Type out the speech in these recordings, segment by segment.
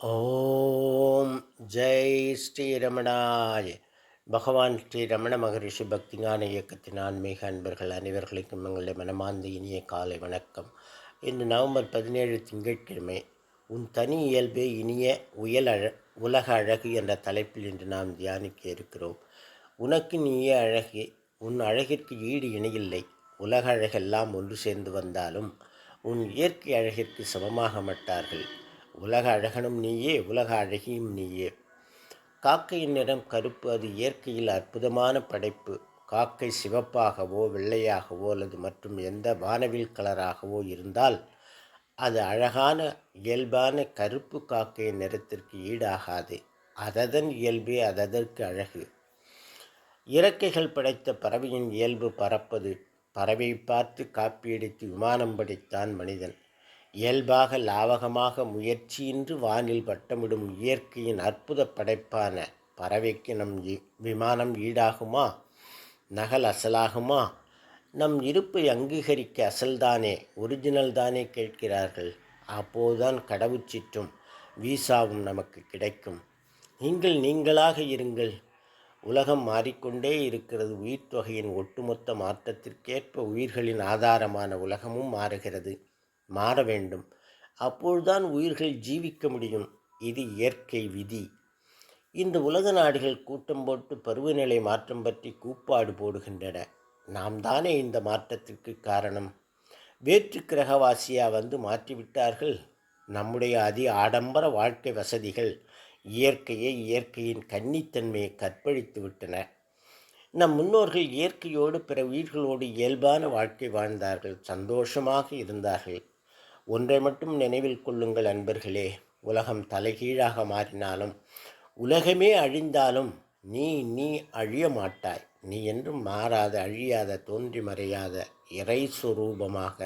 ஓம் ஜெய் ஸ்ரீரமணாய். பகவான் ஸ்ரீ ரமண மகரிஷி பக்திஞான இயக்கத்தின் ஆன்மீக அன்பர்கள் அனைவர்களுக்கும் எங்களுடைய மனமார்ந்த இனிய காலை வணக்கம். இன்று நவம்பர் பதினேழு திங்கட்கிழமை உன் தனி இயல்பே இனிய உயல் அழ உலக அழகு என்ற தலைப்பில் இன்று நாம் தியானிக்க இருக்கிறோம். உனக்கு நீய அழகு உன் அழகிற்கு ஈடு இணையில்லை. உலக அழகெல்லாம் ஒன்று சேர்ந்து வந்தாலும் உன் இயற்கை அழகிற்கு சமமாக மாட்டார்கள். உலக அழகனும் நீயே உலக அழகியும் நீயே. காக்கையின் நிறம் கருப்பு அது இயற்கையில் அற்புதமான படைப்பு. காக்கை சிவப்பாகவோ வெள்ளையாகவோ அல்லது மற்றும் எந்த வானவில் கலராகவோ இருந்தால் அது அழகான இயல்பான கருப்பு காக்கையின் நிறத்திற்கு ஈடாகாது. அததன் இயல்பே அததற்கு அழகு. இறக்கைகள் படைத்த பறவையின் இயல்பு பறப்பது. பறவை பார்த்து காப்பியடித்து விமானம் படைத்தான் மனிதன். இயல்பாக லாவகமாக முயற்சியின்றி வானில் வட்டமிடும் இயற்கையின் அற்புத படைப்பான பறவைக்கு நம் விமானம் ஈடாகுமா? நகல் அசலாகுமா? நம் இருப்பை அங்கீகரிக்க அசல்தானே ஒரிஜினல் தானே கேட்கிறார்கள். அப்போதுதான் கடவுச்சீற்றும் வீசாவும் நமக்கு கிடைக்கும். நீங்கள் நீங்களாக இருங்கள். உலகம் மாறிக்கொண்டே இருக்கிறது. உயிர் தொகையின் ஒட்டுமொத்த மாற்றத்திற்கேற்ப உயிர்களின் ஆதாரமான உலகமும் மாறுகிறது. மாற வேண்டும். அப்பொழுதுதான் உயிர்கள் ஜீவிக்க முடியும். இது இயற்கை விதி. இந்த உலக நாடுகள் கூட்டம் போட்டு பருவநிலை மாற்றம் பற்றி கூப்பாடு போடுகின்றன. நாம் தானே இந்த மாற்றத்திற்கு காரணம்? வேற்று கிரகவாசியாக வந்து மாற்றிவிட்டார்கள்? நம்முடைய அதி ஆடம்பர வாழ்க்கை வசதிகள் இயற்கையை இயற்கையின் கன்னித்தன்மையை கற்பழித்து விட்டன. நம் முன்னோர்கள் இயற்கையோடு பிற உயிர்களோடு இயல்பான வாழ்க்கை வாழ்ந்தார்கள். சந்தோஷமாக இருந்தார்கள். ஒன்றை மட்டும் நினைவில் கொள்ளுங்கள் அன்பர்களே. உலகம் தலைகீழாக மாறினாலும் உலகமே அழிந்தாலும் நீ நீ அழிய மாட்டாய். நீ என்றும் மாறாத அழியாத தோன்றி மறையாத இறை சுரூபமாக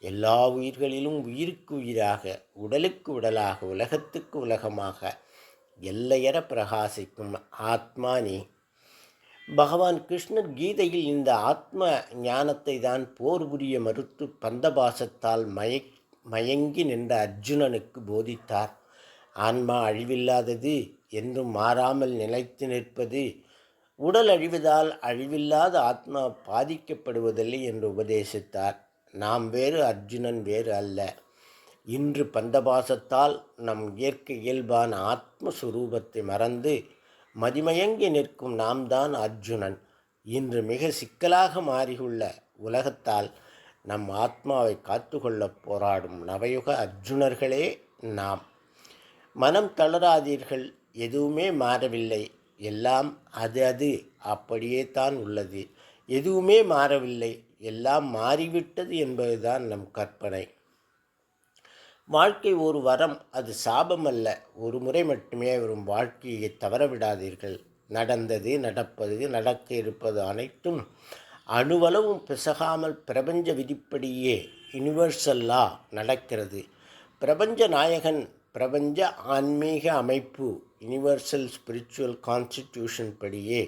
எல்லா உயிர்களிலும் உயிருக்கு உயிராக உடலுக்கு உடலாக உலகத்துக்கு உலகமாக எல்லையற பிரகாசிக்கும் ஆத்மா நீ. பகவான் கிருஷ்ணர் கீதையில் இந்த ஆத்ம ஞானத்தை தான் போர் புரிய மறுத்து பந்தபாசத்தால் மயக்க மயங்கி நின்ற அர்ஜுனனுக்கு போதித்தார். ஆன்மா அழிவில்லாதது என்றும் மாறாமல் நிலைத்து நிற்பது உடல் அழிவதால் அழிவில்லாத ஆத்மா பாதிக்கப்படுவதில்லை என்று உபதேசித்தார். நாம் வேறு அர்ஜுனன் வேறு அல்ல. இன்று பந்தபாசத்தால் நம் இயற்கை இயல்பான ஆத்மஸ்வரூபத்தை மறந்து மதிமயங்கி நிற்கும் நாம் தான் அர்ஜுனன். இன்று மிக சிக்கலாக மாறியுள்ள உலகத்தால் நம் ஆத்மாவை காத்துக்கொள்ள போராடும் நவயுக அர்ஜுனர்களே நாம். மனம் தளராதீர்கள் எதுவுமே மாறவில்லை. எல்லாம் அது அது அப்படியே தான் உள்ளது. எதுவுமே மாறவில்லை எல்லாம் மாறிவிட்டது என்பதுதான் நம் கற்பனை. வாழ்க்கை ஒரு வரம் அது சாபம் அல்ல ஒரு முறை மட்டுமே வரும் வாழ்க்கையை தவறவிடாதீர்கள். நடந்தது நடப்பது நடக்க இருப்பது அனைத்தும் அணுவளவும் பிசகாமல் பிரபஞ்ச விதிப்படியே யூனிவர்சல்லா நடக்கிறது. பிரபஞ்ச நாயகன் பிரபஞ்ச ஆன்மீக அமைப்பு யூனிவர்சல் ஸ்பிரிச்சுவல் கான்ஸ்டிடியூஷன் படியே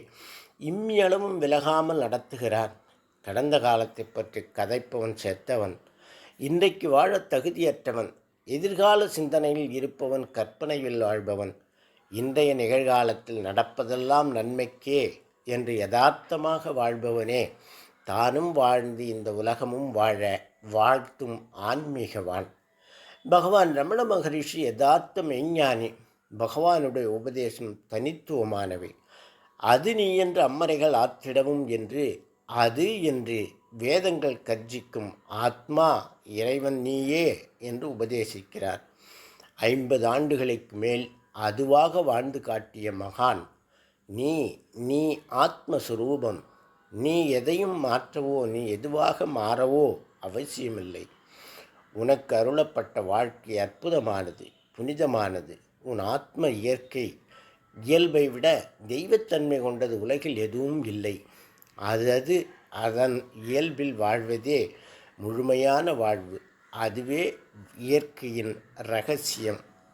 இம்மியளவும் விலகாமல் நடத்துகிறார். கடந்த காலத்தை பற்றி கதைப்பவன் செத்தவன் இன்றைக்கு வாழ தகுதியற்றவன் எதிர்கால சிந்தனையில் இருப்பவன் கற்பனையில் வாழ்பவன் இன்றைய நிகழ்காலத்தில் நடப்பதெல்லாம் நன்மைக்கே என்று யதார்த்தமாக வாழ்பவனே தானும் வாழ்ந்து இந்த உலகமும் வாழ வாழ்த்தும் ஆன்மீகவான். பகவான் ரமண மகரிஷி யதார்த்த மெஞ்ஞானி பகவானுடைய உபதேசம் தனித்துவமானவை. அது நீ என்று அம்மறைகள் ஆற்றிடவும் என்று அது என்று வேதங்கள் கர்ஜிக்கும் ஆத்மா இறைவன் நீயே என்று உபதேசிக்கிறார். ஐம்பது ஆண்டுகளுக்கு மேல் அதுவாக வாழ்ந்து காட்டிய மகான் நீ நீ ஆத்மஸ்வரூபம். நீ எதையும் மாற்றவோ நீ எதுவாக மாறவோ அவசியமில்லை. உனக்கு அருளப்பட்ட வாழ்க்கை அற்புதமானது புனிதமானது. உன் ஆத்ம இயற்கை இயல்பை விட தெய்வத்தன்மை கொண்டது உலகில் எதுவும் இல்லை. அது அதன் இயல்பில் வாழ்வதே முழுமையான வாழ்வு. அதுவே இயற்கையின் ரகசியம்.